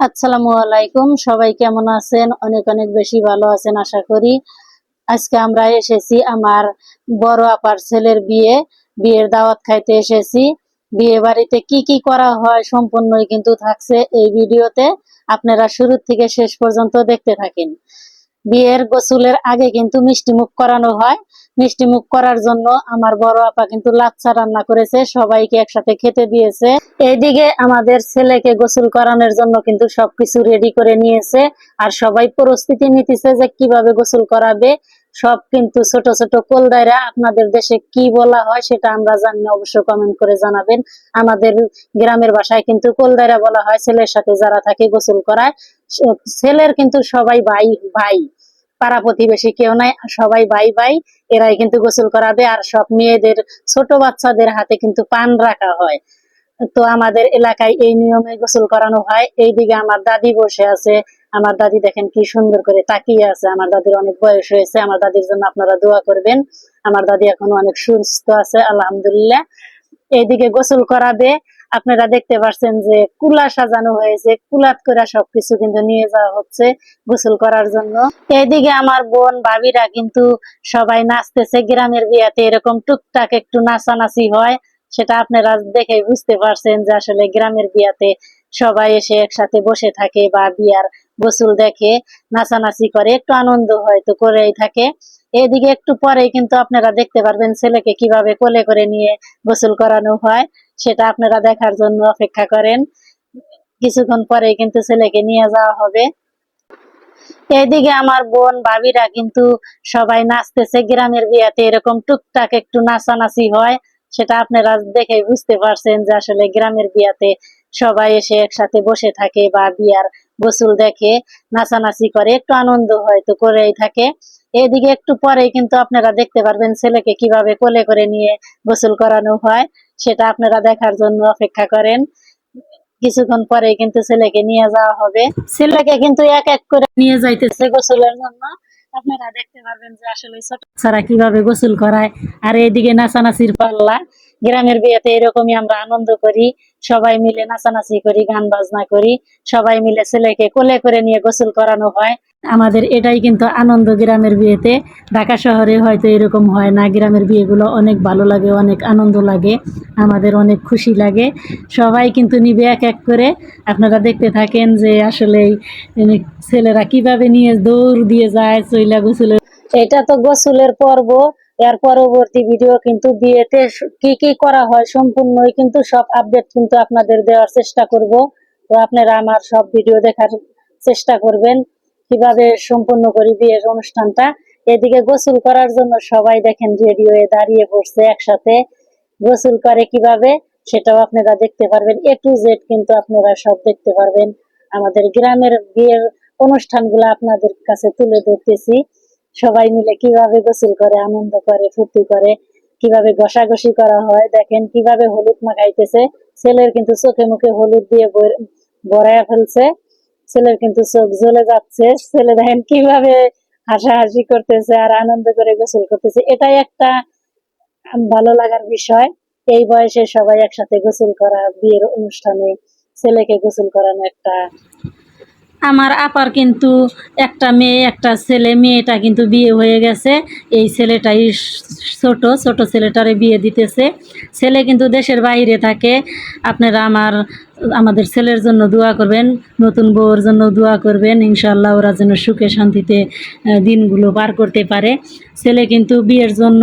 আসসালামু আলাইকুম। সবাই কেমন আছেন? অনেক অনেক বেশি ভালো আছেন, আশা করি। আজকে আমরা এসেছি আমার বড় আপার ছেলের বিয়ে, বিয়ের দাওয়াত খাইতে এসেছি। বিয়ে বাড়িতে কি কি করা হয় সম্পূর্ণই কিন্তু থাকছে এই ভিডিওতে। আপনারা শুরু থেকে শেষ পর্যন্ত দেখতে থাকেন। বিয়ের গোসলের আগে কিন্তু মিষ্টি মুখ করানো হয়। মিষ্টি মুখ করার জন্য আমার বড় আপা কিন্তু লাচ্ছা রান্না করেছে, সবাইকে একসাথে খেতে দিয়েছে। এইদিকে আমাদের ছেলেকে গোসল করানোর জন্য কিন্তু সবকিছু রেডি করে নিয়েছে আর সবাই প্রস্তুতি নিতেছে যে কীভাবে গোসল করাবে। সব কিন্তু ছোট ছোট কোলদাইরা আপনাদের দেশে কি বলা হয় সেটা আমরা জানি অবশ্য কমেন্ট করে জানাবেন। আমাদের গ্রামের ভাষায় কিন্তু কোলদাইরা বলা হয়, ছেলের সাথে যারা থাকে গোসল করায় ছেলের কিন্তু সবাই ভাই ভাই। পাড়া প্রতিবেশী কেউ নাই, সবাই ভাই ভাই এরাই কিন্তু গোসল করাবে আর সব মেয়েদের, ছোট বাচ্চাদের হাতে কিন্তু পান রাখা হয়। তো আমাদের এলাকায় এই নিয়মে গোসল করানো হয়। এইদিকে আমার দাদি বসে আছে। আমার দাদি দেখেন কি সুন্দর করে তাকিয়ে আছে। আমার দাদির অনেক বয়স হয়েছে। আমার দাদির জন্য আপনারা দোয়া করবেন। আমার দাদি এখন অনেক সুস্থ আছে, আলহামদুলিল্লাহ। এইদিকে গোসল করাবে। আপনারা দেখতে পাচ্ছেন যে কুলা সাজানো হয়েছে, কুলাত করে সবকিছু কিন্তু নিয়ে যাওয়া হচ্ছে গোসল করার জন্য। এইদিকে আমার বোন ভাবিরা কিন্তু সবাই নাচতেছে, গ্রামের বিয়াতে এরকম টুকটাক একটু নাচানাচি হয়, সেটা আপনারা দেখে বুঝতে পারছেন যে আসলে গ্রামের বিয়াতে সবাই এসে একসাথে বসে থাকে বা বিয়ার গোসল দেখে, নাচানাচি করে, একটু আনন্দ হয়তো করেই থাকে। এদিকে একটু পরেই কিন্তু আপনারা দেখতে পারবেন ছেলেকে কীভাবে কোলে করে নিয়ে গোসল করানো হয়। সেটা আপনারা দেখার জন্য অপেক্ষা করেন। কিছুক্ষণ পরেই কিন্তু ছেলেকে নিয়ে যাওয়া হবে। এইদিকে আমার বোন ভাবিরা কিন্তু সবাই নাচতেছে। গ্রামের বিয়াতে এরকম টুকটাক একটু নাচানাচি হয়, সেটা আপনারা দেখে বুঝতে পারছেন যে আসলে গ্রামের বিয়াতে সবাই এসে একসাথে বসে থাকে বা বিয়ার গোসল দেখে, নাচানাচি করে, একটু আনন্দ হয়তো করেই থাকে। এদিকে একটু পরেই কিন্তু আপনারা দেখতে পারবেন ছেলেকে কীভাবে কোলে করে নিয়ে গোসল করানো হয়। সেটা আপনারা দেখার জন্য অপেক্ষা করেন। কিছুক্ষণ পরে কিন্তু ছেলেকে নিয়ে যাওয়া হবে। ছেলেকে কিন্তু এক এক করে নিয়ে যাইতেছে গোসলের জন্য। আপনারা দেখতে পারবেন যে আসলে ছোট ছাড়া কীভাবে গোসল করায়। আর এইদিকে নাচানাচির পাল্লা। গ্রামের বিয়েতে এরকমই আমরা আনন্দ করি, সবাই মিলে নাচানাচি করি, গান বাজনা করি, সবাই মিলে ছেলেকে কোলে করে নিয়ে গোসল করানো হয়। আমাদের এটাই কিন্তু আনন্দ গ্রামের বিয়েতে। ঢাকা শহরে হয়তো এরকম হয় না, গ্রামের বিয়েগুলো অনেক ভালো লাগে, অনেক আনন্দ লাগে, আমাদের অনেক খুশি লাগে। সবাই কিন্তু নিবে এক এক করে। আপনারা দেখতে থাকেন যে আসলে ছেলেরা কীভাবে নিয়ে দৌড় দিয়ে যায়, চইলা গোসলে এটা তো গোসলের পর্ব। এর পরবর্তী ভিডিও কিন্তু বিয়েতে কি কি করা হয় সম্পূর্ণই কিন্তু সব আপডেট কিন্তু আপনাদের দেওয়ার চেষ্টা করব। তো আপনারা আমার সব ভিডিও দেখার চেষ্টা করবেন, কীভাবে সম্পূর্ণ করি বিয়ের অনুষ্ঠানটা। এদিকে গোসল করার জন্য সবাই দেখেন রেডি হয়ে দাঁড়িয়ে পড়ছে একসাথে। গোসল করে কীভাবে সেটাও আপনারা দেখতে পারবেন। এ টু জেড কিন্তু আপনারা সব দেখতে পারবেন। আমাদের গ্রামের বিয়ের অনুষ্ঠানগুলো আপনাদের কাছে তুলে ধরতেছি। সবাই মিলে কীভাবে গোসল করে, আনন্দ করে, ফুর্তি করে, কীভাবে ঘষাঘষি করা হয়, দেখেন কীভাবে হলুদ মাখাইতেছে। ছেলের কিন্তু চোখে মুখে হলুদ দিয়ে বড়াইয়া ফেলছে। ছেলের কিন্তু চোখ জ্বলে যাচ্ছে। ছেলে দেখেন কীভাবে হাসাহাসি করতেছে আর আনন্দ করে গোসল করতেছে। এটাই একটা ভালো লাগার বিষয়। এই বয়সে সবাই একসাথে গোসল করা, বিয়ের অনুষ্ঠানে ছেলেকে গোসল করানো একটা আমার আপার কিন্তু একটা মেয়ে, একটা ছেলে, মেয়েটা কিন্তু বিয়ে হয়ে গেছে। এই ছেলেটাই ছোট ছোট ছেলেটারে বিয়ে দিতেছে। ছেলে কিন্তু দেশের বাইরে থাকে। আপনারা আমার, আমাদের ছেলের জন্য দোয়া করবেন, নতুন বউর জন্য দোয়া করবেন। ইনশাল্লাহ ওরা যেন সুখে শান্তিতে দিনগুলো পার করতে পারে। ছেলে কিন্তু বিয়ের জন্য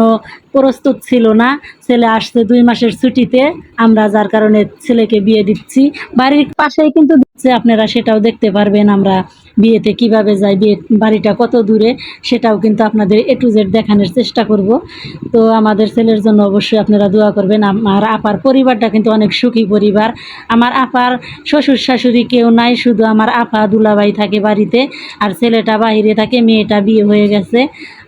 প্রস্তুত ছিল না। ছেলে আসছে দুই মাসের ছুটিতে। আমরা যার কারণে ছেলেকে বিয়ে দিচ্ছি। বাড়ির পাশেই কিন্তু দিচ্ছে আপনারা সেটাও দেখতে পারবেন আমরা বিয়েতে কীভাবে যাই, বিয়ে বাড়িটা কত দূরে সেটাও কিন্তু আপনাদের এ টু জেড দেখানোর চেষ্টা করব। তো আমাদের ছেলের জন্য অবশ্যই আপনারা দোয়া করবেন। আমার আপার পরিবারটা কিন্তু অনেক সুখী পরিবার। আমার আপার শ্বশুর শাশুড়ি কেউ নাই, শুধু আমার আপা দুলাভাই থাকে বাড়িতে, আর ছেলেটা বাইরে থাকে, মেয়েটা বিয়ে হয়ে গেছে।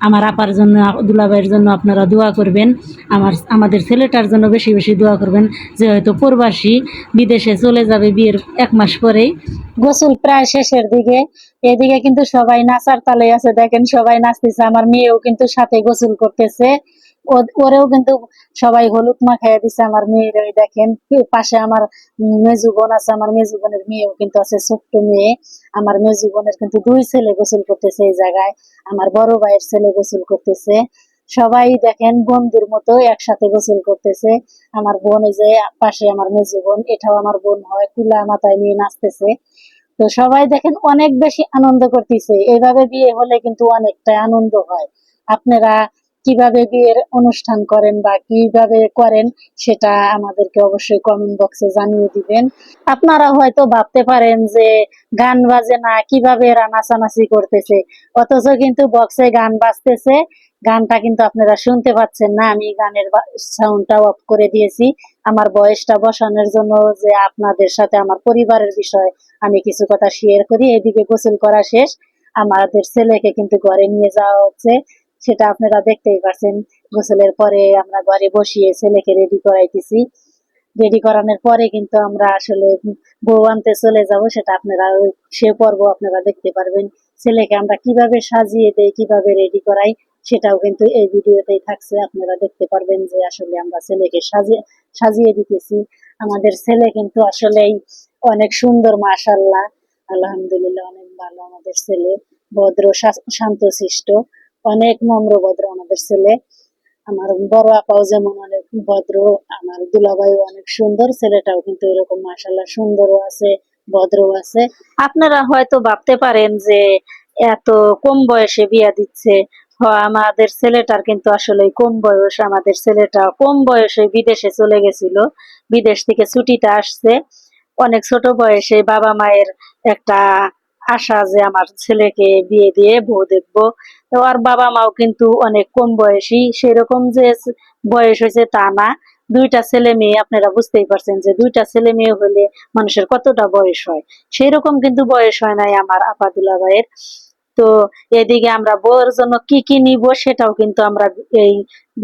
আমার আপার জন্য, দুলাভাইয়ের জন্য আপনারা দোয়া করবেন। আমার, আমাদের ছেলেটার জন্য বেশি বেশি দোয়া করবেন যে হয়তো প্রবাসী বিদেশে চলে যাবে বিয়ের এক মাস পরেই। গোসল প্রায় শেষের দিকে। এদিকে কিন্তু সবাই নাচার তালে আছে। দেখেন সবাই নাচতেছে। আমার মেয়েও কিন্তু সাথে গোসল করতেছে। ওরেও কিন্তু সবাই হলুদ মা মাখাইয়া দিছে, আমার মেয়ের ওই দেখেন। পাশে আমার মেজু বোন আছে, আমার মেজু বোনের মেয়েও কিন্তু আছে, ছোট্ট মেয়ে। আমার মেজু বোনের কিন্তু দুই ছেলে গোসল করতেছে এই জায়গায়। আমার বড় ভাইয়ের ছেলে গোসল করতেছে। সবাই দেখেন বন্ধুর মতো একসাথে গোসল করতেছে। আমার বোন এই যে পাশে আমার মেজু বোন, এটাও আমার বোন হয়, কুলা মাথায় নিয়ে নাচতেছে। তো সবাই দেখেন অনেক বেশি আনন্দ করতেছে। এইভাবে বিয়ে হলে কিন্তু অনেকটা আনন্দ হয়। আপনারা কীভাবে বিয়ের অনুষ্ঠান করেন বা কীভাবে করেন সেটা আমাদেরকে অবশ্যই কমেন্ট বক্সে জানিয়ে দিবেন। আপনারা হয়তো ভাবতে পারেন যে গান বাজে না, কীভাবে এরা নাচানাচি করতেছে? অথচ কিন্তু বক্সে গান বাজতেছে, গানটা কিন্তু আপনারা শুনতে পাচ্ছেন না। আমি গানের সাউন্ডটা অফ করে দিয়েছি। আমার বয়সটা বসানোর জন্য যে আপনাদের সাথে আমার পরিবারের বিষয় আমি কিছু কথা শেয়ার করি। এদিকে গোসল করা শেষ। আমাদের ছেলেকে কিন্তু ঘরে নিয়ে যাওয়া হচ্ছে। সেটা আপনারা দেখতেই পাচ্ছেন গোসলের পরে আমরা ঘরে বসিয়ে ছেলেকে রেডি করাইতেছি। রেডি করানোর পরে কিন্তু আমরা আসলে বউ আনতে চলে যাব, সেটা আপনারা সে পর্ব আপনারা দেখতে পারবেন। ছেলেকে আমরা কীভাবে সাজিয়ে দেই, কীভাবে রেডি করাই, সেটাও কিন্তু এই ভিডিওতেই থাকছে। আপনারা দেখতে পারবেন যে আসলে আমরা ছেলেকে সাজিয়ে সাজিয়ে দিতেছি। আমাদের ছেলে কিন্তু আসলেই অনেক সুন্দর মাশাল্লাহ আলহামদুলিল্লাহ, অনেক ভালো আমাদের ছেলে। ভদ্র শান্তশিষ্ট। অনেক নম্র ভদ্র আমাদের ছেলে। আমার বড় আপাও যেমন অনেক ভদ্র, আমার দুলাভাই অনেক সুন্দর, ছেলেটাও কিন্তু এরকম মাশাল্লাহ সুন্দরও আছে, ভদ্রও আছে। আপনারা হয়তো ভাবতে পারেন যে এত কম বয়সে বিয়া দিচ্ছে। আমাদের ছেলেটার কিন্তু আসলে কম বয়স, আমাদের ছেলেটা কম বয়সে বিদেশে চলে গেছিল, বিদেশ থেকে ছুটিতে আসছে। অনেক ছোট বয়সে বাবা মায়ের একটা আশা যে আমার ছেলেকে বিয়ে দিয়ে বউ দেখব। আর বাবা মাও কিন্তু অনেক কম বয়সী, সেরকম যে বয়স হয়েছে তা না। দুইটা ছেলে মেয়ে, আপনারা বুঝতেই পারছেন যে দুইটা ছেলে মেয়ে হলে মানুষের কতটা বয়স হয়। সেই রকম কিন্তু বয়স হয় নাই আমার আপাদুলা ভাইয়ের। তো এদিকে আমরা বউয়ের জন্য কি কি নিব সেটাও কিন্তু আমরা এই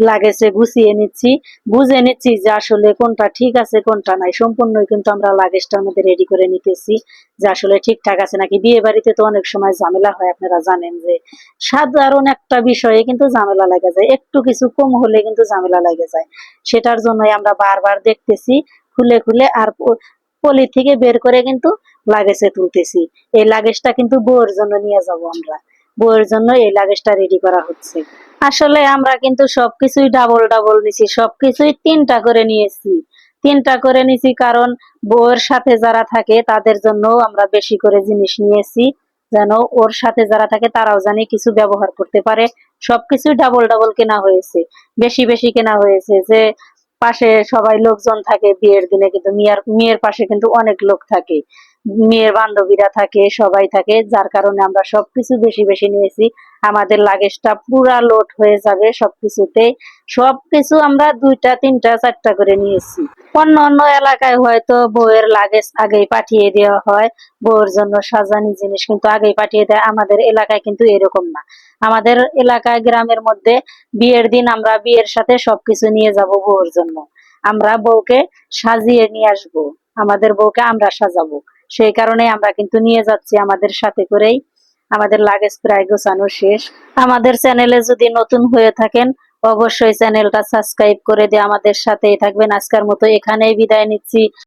লাগেজে গুছিয়ে নিচ্ছি। বুঝে নিচ্ছি যে আসলে কোনটা ঠিক আছে, কোনটা নাই। সম্পূর্ণই কিন্তু আমরা লাগেজটার মধ্যে রেডি করে নিতেছি যে আসলে ঠিকঠাক আছে নাকি। বিয়ে বাড়িতে তো অনেক সময় ঝামেলা হয়, আপনারা জানেন যে। সাধারণ একটা বিষয়ে কিন্তু ঝামেলা লেগে যায়। একটু কিছু কম হলে কিন্তু ঝামেলা লেগে যায়। সেটার জন্যই আমরা বারবার দেখতেছি, খুলে খুলে আর পলি থেকে বের করে কিন্তু লাগেজে তুলতেছি। এই লাগেজটা কিন্তু বউয়ের জন্য নিয়ে যাব আমরা। বউয়ের জন্য এই লাগেজটা রেডি করা হচ্ছে। আসলে আমরা কিন্তু সবকিছুই ডাবল ডাবল নিছি, সবকিছুই তিনটা করে নিয়েছি। তিনটা করে নিছি কারণ বউয়ের সাথে যারা থাকে তাদের জন্য আমরা বেশি করে জিনিস নিয়েছি, যেন ওর সাথে যারা থাকে তারাও জানে কিছু ব্যবহার করতে পারে। সবকিছুই ডাবল ডাবল কেনা হয়েছে। বেশি বেশি কেনা হয়েছে যে পাশে সবাই লোকজন থাকে বিয়ের দিনে, কিন্তু মেয়ের মেয়ের পাশে কিন্তু অনেক লোক থাকে। মেয়ের বান্ধবীরা থাকে, সবাই থাকে, যার কারণে আমরা সবকিছু বেশি বেশি নিয়েছি। আমাদের লাগেজটা পুরা লোড হয়ে যাবে সবকিছুতে। সবকিছু আমরা দুইটা, তিনটা, চারটা করে নিয়েছি। অন্য অন্য এলাকায় হয়তো বউয়ের লাগেজ আগেই পাঠিয়ে দেওয়া হয়। বউয়ের জন্য সাজানি জিনিস কিন্তু আগেই পাঠিয়ে দেয়। আমাদের এলাকায় কিন্তু এরকম না। আমাদের এলাকায়, গ্রামের মধ্যে বিয়ের দিন আমরা বিয়ের সাথে সবকিছু নিয়ে যাব বউয়ের জন্য। আমরা বউকে সাজিয়ে নিয়ে আসব। আমাদের বউকে আমরা সাজাবো। সেই কারণে আমরা কিন্তু নিয়ে যাচ্ছি আমাদের সাথে করেই আমাদের লাগেজ প্রায় গোছানো শেষ। আমাদের চ্যানেলে যদি নতুন হয়ে থাকেন, অবশ্যই চ্যানেলটা সাবস্ক্রাইব করে দিয়ে আমাদের সাথেই থাকবেন। আজকের মতো এখানেই বিদায় নিচ্ছি।